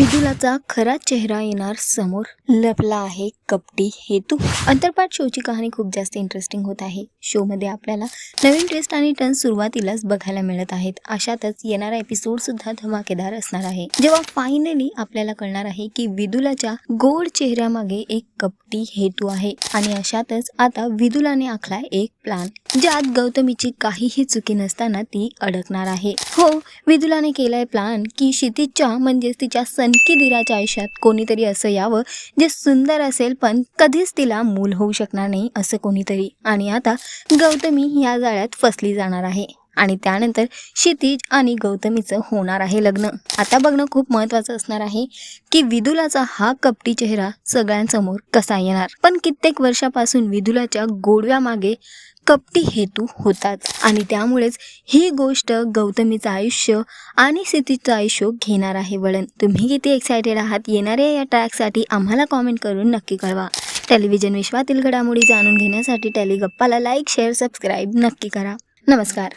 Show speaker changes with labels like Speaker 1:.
Speaker 1: विदुलाचा खरा चेहरा येणार समोर लपला आहे कपटी हेतू. अंतरपाठ शोची कहाणी खूप जास्त इंटरेस्टिंग होत आहे. शोमध्ये आपल्याला नवीन ट्विस्ट आणि टर्न सुरुवातीलाच बघायला मिळत आहेत. अशातच येणारा एपिसोड सुद्धा धमाकेदार असणार आहे. जेव्हा फायनली आपल्याला कळणार आहे की विदुलाच्या गोड चेहऱ्यामागे एक कपटी हेतू आहे. आणि अशातच आता विदुलाने आखला एक प्लान ज्यात गौतमीची काहीही चुकी नसताना ती अडकणार आहे. हो विदुलाने केलाय प्लान की क्षितिजच्या म्हणजेच तिच्या सन सनकी दिराच्या आयुष्यात कोणीतरी असं यावं जे सुंदर असेल पण कधीच तिला मूल होऊ शकणार नाही असं कोणीतरी. आणि आता गौतमी या जाळ्यात फसली जाणार आहे. आणि त्यानंतर क्षितिज आणि गौतमीचं होणार आहे लग्न. आता बघणं खूप महत्त्वाचं असणार आहे की विदुलाचा हा कपटी चेहरा सगळ्यांसमोर कसा येणार? पण कित्येक वर्षापासून विदुलाच्या गोडव्यामागे कपटी हेतू होताच आणि त्यामुळेच ही गोष्ट गौतमीचं आयुष्य आणि स्थितीचं आयुष्य घेणार आहे वळण. तुम्ही किती एक्सायटेड आहात? येणाऱ्या या ट्रॅकसाठी आम्हाला कॉमेंट करून नक्की कळवा. टेलिव्हिजन विश्वातील घडामोडी जाणून घेण्यासाठी टेलिगप्पाला लाईक शेअर सबस्क्राईब नक्की करा. नमस्कार.